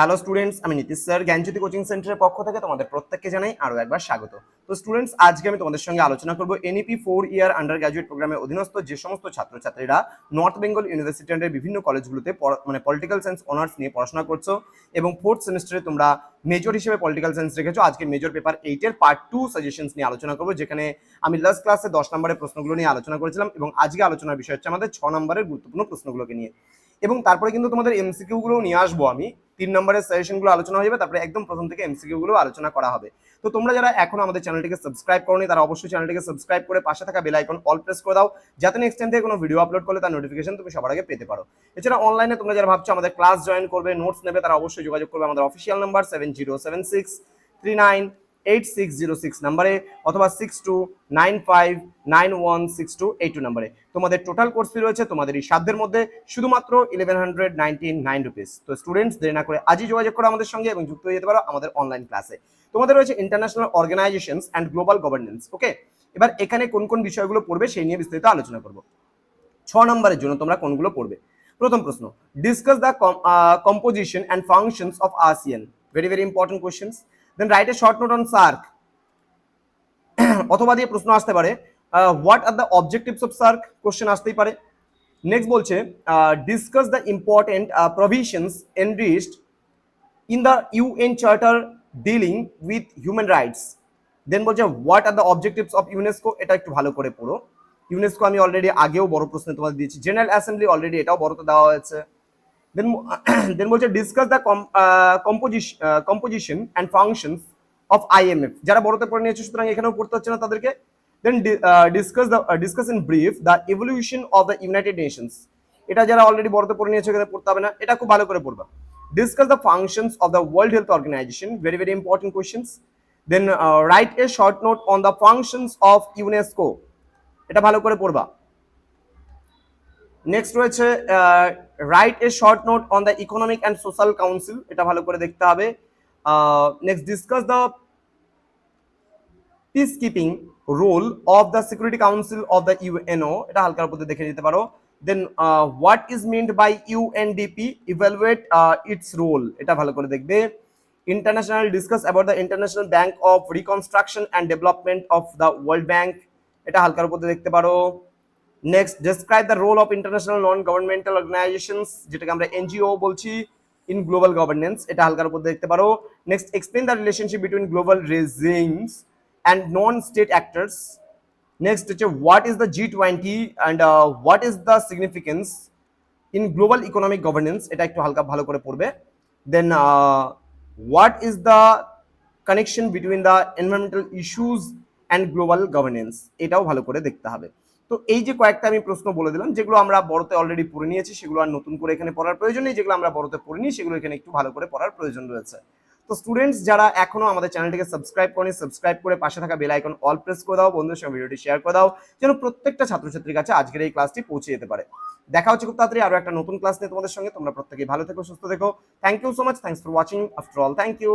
Hello students আমি Nitish sir, জ্ঞানজ্যোতি coaching সেন্টারের পক্ষ থেকে তোমাদের প্রত্যেককে জানাই আরও একবার স্বাগত। তো স্টুডেন্টস আজকে আমি তোমাদের সঙ্গে আলোচনা করব NEP four year undergraduate প্রোগ্রামের অধীনস্থ যে সমস্ত ছাত্রছাত্রীরা নর্থ বেঙ্গল ইউনিভার্সিটি বিভিন্ন কলেজগুলোতে মানে পলিটিক্যাল সায়েন্স অনার্স নিয়ে পড়াশোনা করছ এবং ফোর্থ সেমিস্টারে তোমরা মেজর হিসেবে পলিটিক্যাল সায়েন্স রেখেছো। আজকে মেজর পেপার এইটের পার্ট টু সাজেশনস নিয়ে আলোচনা করব, যেখানে আমি লাস্ট ক্লাসে দশ নম্বরের প্রশ্নগুলো নিয়ে আলোচনা করেছিলাম এবং আজকে আলোচনার বিষয় হচ্ছে আমাদের ছ নম্বরের গুরুত্বপূর্ণ প্রশ্নগুলোকে নিয়ে। এবং তারপরে কিন্তু তোমাদের এমসিকিউ গুলো নিয়ে আসব আমি। তিন নম্বরের সাজেশনগুলো আলোচনা হয়ে যাবে, তারপরে একদম প্রথম থেকে এমসিকিউ গুলো আলোচনা করা হবে। তো তোমরা যারা এখন আমাদের চ্যানেলটিকে সাবস্ক্রাইব করোনি, তারা অবশ্যই চ্যানেলটিকে সাবস্ক্রাইব করে পাশে থাকা বেল আইকন অল প্রেস করে দাও, যাতে নেক্সট টাইম থেকে কোনো ভিডিও আপলোড করলে তার নোটিফিকেশন তুমি সবার আগে পেতে পারো। এছাড়া অনলাইনে তোমরা যারা ভাবছ আমাদের ক্লাস জয়েন করবে নোটস নেবে, তারা অবশ্যই যোগাযোগ করবে আমাদের official number seven zero seven six three nine eight six zero six নাম্বারে অথবা six two nine five nine one six two eight two নাম্বারে। তোমাদের টোটাল কোর্স ফি রয়েছে, তোমাদের এই সাধ্যের মধ্যে শুধুমাত্র eleven hundred ninety nine rupees তো স্টুডেন্টস দেরি না করে আজই যোগাযোগ করো আমাদের সঙ্গে এবং যুক্ত হয়ে যেতে পারো আমাদের অনলাইন ক্লাসে তোমাদের রয়েছে international organisations and global governance okay এবার এখানে কোন কোন বিষয়গুলো পড়বে সেই নিয়ে বিস্তারিত আলোচনা করব। ছ নম্বরের জন্য তোমরা কোনগুলো পড়বে? প্রথম প্রশ্ন discuss the composition and functions of ASEAN very very important questions then write a short note on SAARC অথবা দিয়ে প্রশ্ন আসতে পারে what are the objectives of SAARC question আসতেই পারে। নেক্সট বলছে discuss the important provisions enriched in the UN charter dealing with human rights then বলছে what are the objectives of UNESCO এটা একটু ভালো করে পড়ো। ইউনেস্কো আমি অলরেডি আগেও বড় প্রশ্ন তোমাদের দিয়েছি। জেনারেল অ্যাসেম্বলি অলরেডি এটাও বড়তে দেওয়া হয়েছে। দেন দেন বলছে discuss the composition composition and functions of IMF যারা বড়তে পড়ে নিয়েছে, সুতরাং এখানেও পড়তে হচ্ছে না তাদেরকে। Then discuss the discuss in brief the evolution of the United Nations এটা যারা অলরেডি বড়তে পড়ে নিয়েছে এখানে পড়তে হবে না। এটা খুব ভালো করে পড়বা। Discuss the functions of the World Health Organisation very very important questions then write a short note on the functions of UNESCO এটা ভালো করে পড়বা। নেক্সট রয়েছে write a short note on the economic and social council এটা ভালো করে দেখতে হবে। Next discuss the peace keeping role of the security council of the UNO এটা হালকার উপর দেখে নিতে পারো। Then what is meant by UNDP evaluate its role এটা ভালো করে দেখবে। International discuss about the international bank of reconstruction and development of the world bank এটা হালকার উপর দেখতে পারো। Next describe the role of international non governmental organisations যেটাকে আমরা এনজিও বলছি ইন গ্লোবাল গভর্নেন্স এটা হালকার উপর দেখতে পারো। Next explain the relationship between global regimes and non state actors next হচ্ছে what is the G twenty and what is the significance in global economic governance এটা একটু হালকা ভালো করে পড়বে। Then what is the connection between the environmental issues and global governance এটাও ভালো করে দেখতে হবে। তো এই যে কয়েকটা আমি প্রশ্ন বলে দিলাম, যেগুলো আমরা বড়তে অলরেডি পড়ে নিয়েছি, সেগুলো আর নতুন করে এখানে পড়ার প্রয়োজন নেই। যেগুলো আমরা বড়তে পড়িনি, সেগুলো এখানে একটু ভালো করে পড়ার প্রয়োজন রয়েছে। তো স্টুডেন্টস যারা এখনও আমাদের চ্যানেলটিকে সাবস্ক্রাইব করেনি সাবস্ক্রাইব করে পাশে থাকা বেল আইকন অল প্রেস করে দাও, বন্ধুদের সঙ্গে ভিডিওটি শেয়ার করে দাও, যেন প্রত্যেকটা ছাত্রছাত্রীর কাছে আজকের এই ক্লাসটি পৌঁছে যেতে পারে। দেখা হচ্ছে খুব তাড়াতাড়ি আরও একটা নতুন ক্লাস নিয়ে তোমাদের সঙ্গে। তোমরা প্রত্যেকেই ভালো থেকো, সুস্থ থেকো। Thank you so much thanks for watching after all thank you